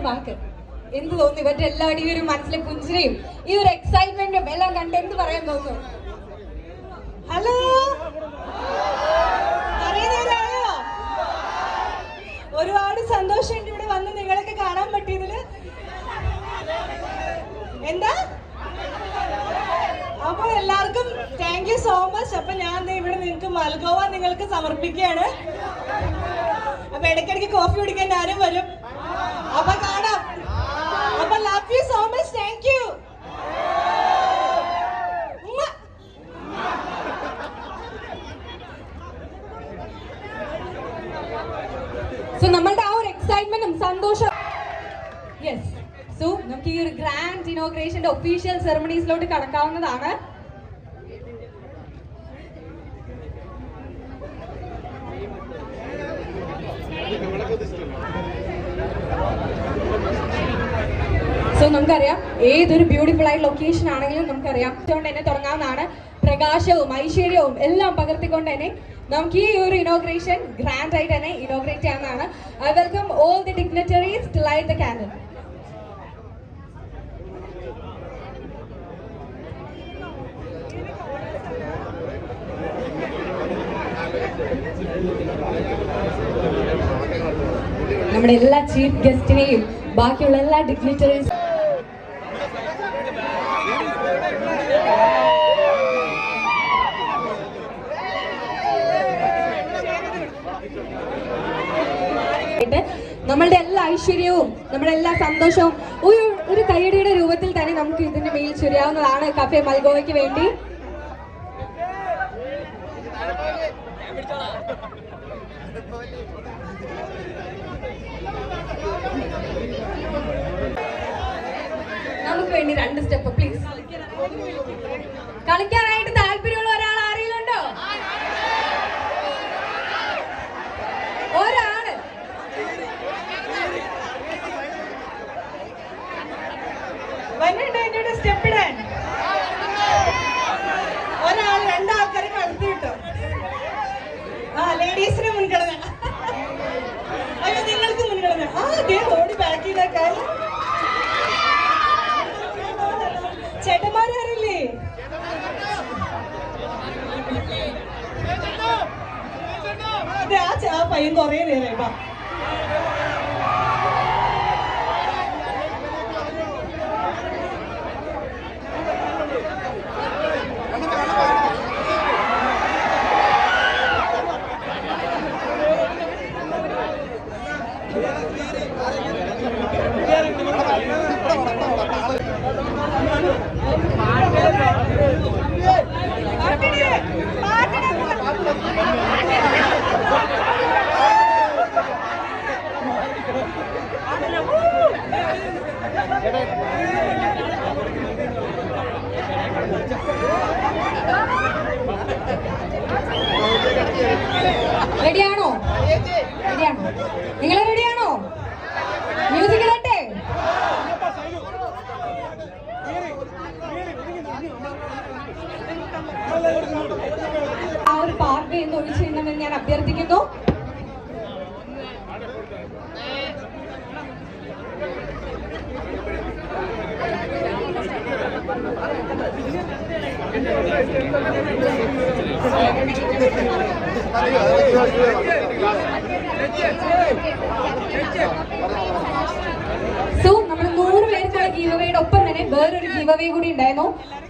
രണ്ട് വാക്ക്. എന്ത് തോന്നുന്നു? ഇവരുടെ എല്ലാവരുടെയും ഒരു മനസ്സിലെ പുഞ്ചിരയും ഈ ഒരു എക്സൈറ്റ്മെന്റും എല്ലാം കണ്ട് എന്ത് പറയാൻ തോന്നുന്നു? ഹലോ അറിയുന്നവരായോ ഒരുപാട് സന്തോഷമുണ്ട് ഇവിടെ വന്ന് നിങ്ങളൊക്കെ കാണാൻ പറ്റിയതിൽ. എന്താ? അപ്പൊ എല്ലാവർക്കും താങ്ക് യു സോ മച്ച് അപ്പൊ ഞാൻ ഇവിടെ നിങ്ങൾക്ക് മൽഗോവ നിങ്ങൾക്ക് സമർപ്പിക്കുകയാണ്. അപ്പൊ ഇടയ്ക്കിടയ്ക്ക് കോഫി കുടിക്കാൻ ആരും വരും. അപ്പൊ കാണാം. അപ്പൊ love so much thank so നമ്മളുടെ ആ ഒരു എക്സൈറ്റ്മെന്റും സന്തോഷം യെസ് സോ നമുക്ക് ഈ ഒരു ഗ്രാൻഡ് ഇനോഗ്രേഷന്റെ ഒഫീഷ്യൽ സെറമണീസിലോട്ട് കടക്കാവുന്നതാണ്. സോ നമുക്കറിയാം ഏതൊരു ബ്യൂട്ടിഫുൾ ആയ ലൊക്കേഷൻ ആണെങ്കിലും നമുക്കറിയാം. അതുകൊണ്ട് തന്നെ തുടങ്ങാവുന്നതാണ് പ്രകാശവും ഐശ്വര്യവും എല്ലാം പകർത്തിക്കൊണ്ട് തന്നെ നമുക്ക് ഈ ഒരു ഇനോഗ്രേഷൻ ഗ്രാൻഡ് ആയിട്ട് തന്നെ ഇനോഗ്രേറ്റ് ചെയ്യാവുന്നതാണ്. I welcome all the dignitaries to light the candle നമ്മുടെ എല്ലാ ചീഫ് ഗസ്റ്റിനെയും ബാക്കിയുള്ള എല്ലാ ഡിഗ്നിറ്ററീസ് നമ്മളുടെ എല്ലാ ഐശ്വര്യവും നമ്മുടെ എല്ലാ സന്തോഷവും ഒരു ഒരു കൈയടിയുടെ രൂപത്തിൽ തന്നെ നമുക്ക് ഇതിന്റെ മേൽ ചുരിയാവുന്നതാണ് കഫെ മൽഗോവയ്ക്ക് വേണ്ടി. നമുക്ക് വേണ്ടി രണ്ട് സ്റ്റെപ്പ് പ്ലീസ് കളിക്കാനായിട്ട് പയ്യൻ കുറേ നേരം വാ. റെഡിയാണോ റെഡിയാണോ? നിങ്ങൾ റെഡിയാണോ? മ്യൂസിക് ഇടട്ടെ. ആ ഒരു പാർട്ടി എന്ന് ഒഴിച്ചിരുന്നെന്ന് ഞാൻ അഭ്യർത്ഥിക്കുന്നു. സോ നമ്മൾ നൂറ് പേർക്കുള്ള ഗീവവേയുടെ ഒപ്പം തന്നെ വേറൊരു ഗീവവേ കൂടി ഉണ്ടായിരുന്നു.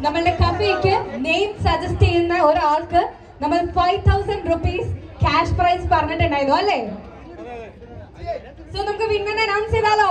നമ്മളുടെ കഫേക്ക് നെയിം സജസ്റ്റ് ചെയ്യുന്ന ഒരാൾക്ക് നമ്മൾ five thousand rupees cash prize പറഞ്ഞിട്ടുണ്ടായിരുന്നു അല്ലേ? സോ നമുക്ക് വിന്നനെ അനൗൺസ് ചെയ്താലോ?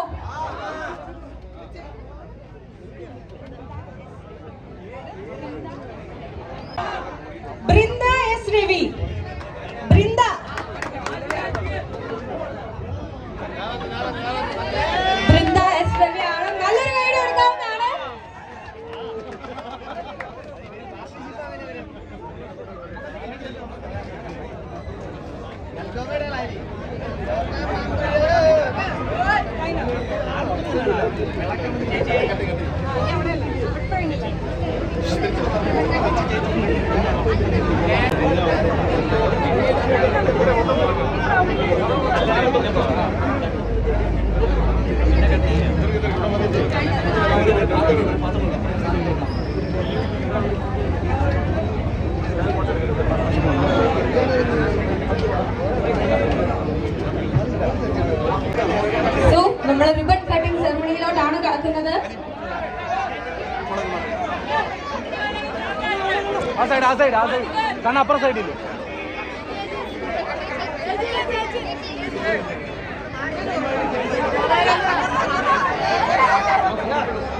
നമ്മൾ റിബൺ കട്ടിംഗ് സെറമണിയിലോട്ടാണ് കടക്കുന്നത്. ആ സൈഡ് ആ സൈഡ് ആ സൈഡ് കാരണം അപ്പുറം സൈഡിൽ എല്ലാവരും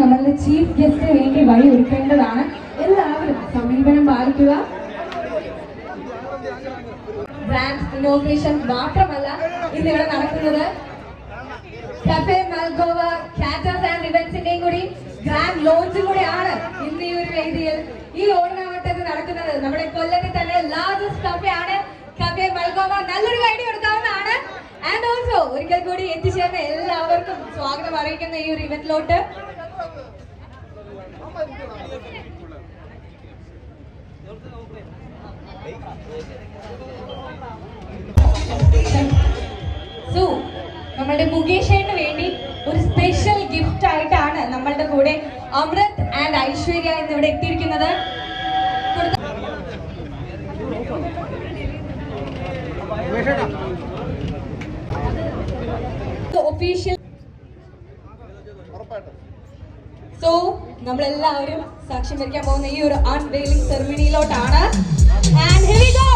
നമ്മളുടെ ചീഫ് ഗസ്റ്റിന് വേണ്ടി വഴി ഒരുക്കേണ്ടതാണ്. എല്ലാവരും സമീപനം പാലിക്കുക. ബ്രാൻഡ് ഇനോഗ്രേഷൻ മാത്രമല്ല ഇന്ന് ഇവിടെ നടക്കുന്നത് കഫേ മൽഗോവ കാറ്റേഴ്സ് ആൻഡ് ഇവന്റ്സിന്റെയും കൂടി ഗ്രാൻഡ് ലോഞ്ചും കൂടി ആണ് വേദിയിൽ ഈ ഓണാവട്ടത്ത് നടക്കുന്നത്. നമ്മുടെ കൊല്ലത്തിൽ തന്നെ ലാർജസ്റ്റ് കഫേ ആണ്. കഫേ മൽഗോവ നല്ലൊരു കൈഡി കൊടുക്കാവുന്നതാണ് ആൻഡ് ഓൾസോ ഒരിക്കൽ കൂടി എത്തിച്ചേർന്ന എല്ലാവർക്കും സ്വാഗതം അറിയിക്കുന്ന ഈ ഒരു ഇവന്റിലോട്ട്. സോ നമ്മളുടെ മുകേഷേന് വേണ്ടി ഒരു സ്പെഷ്യൽ ഗിഫ്റ്റ് ആയിട്ടാണ് നമ്മളുടെ കൂടെ അമൃത് ആൻഡ് ഐശ്വര്യ എന്നിവിടെ എത്തിയിരിക്കുന്നത്. ഒഫീഷ്യൽ സോ നമ്മളെല്ലാവരും സാക്ഷ്യം വരിക്കാൻ പോകുന്ന ഈ ഒരു അൺവെയിലിംഗ് സെറമണിയിലോട്ടാണ് ആൻഡ് ഹെവി we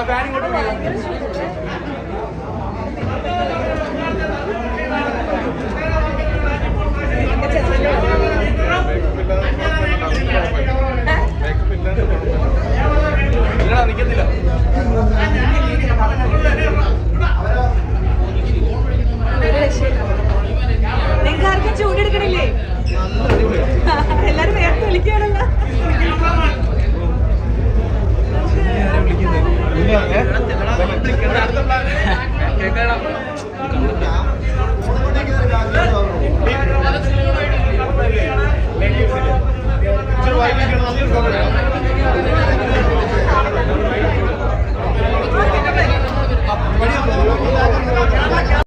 ഇങ്ങോട്ടാക്കി ഇങ്ങോട്ട് ഇല്ലടാ ¿eh?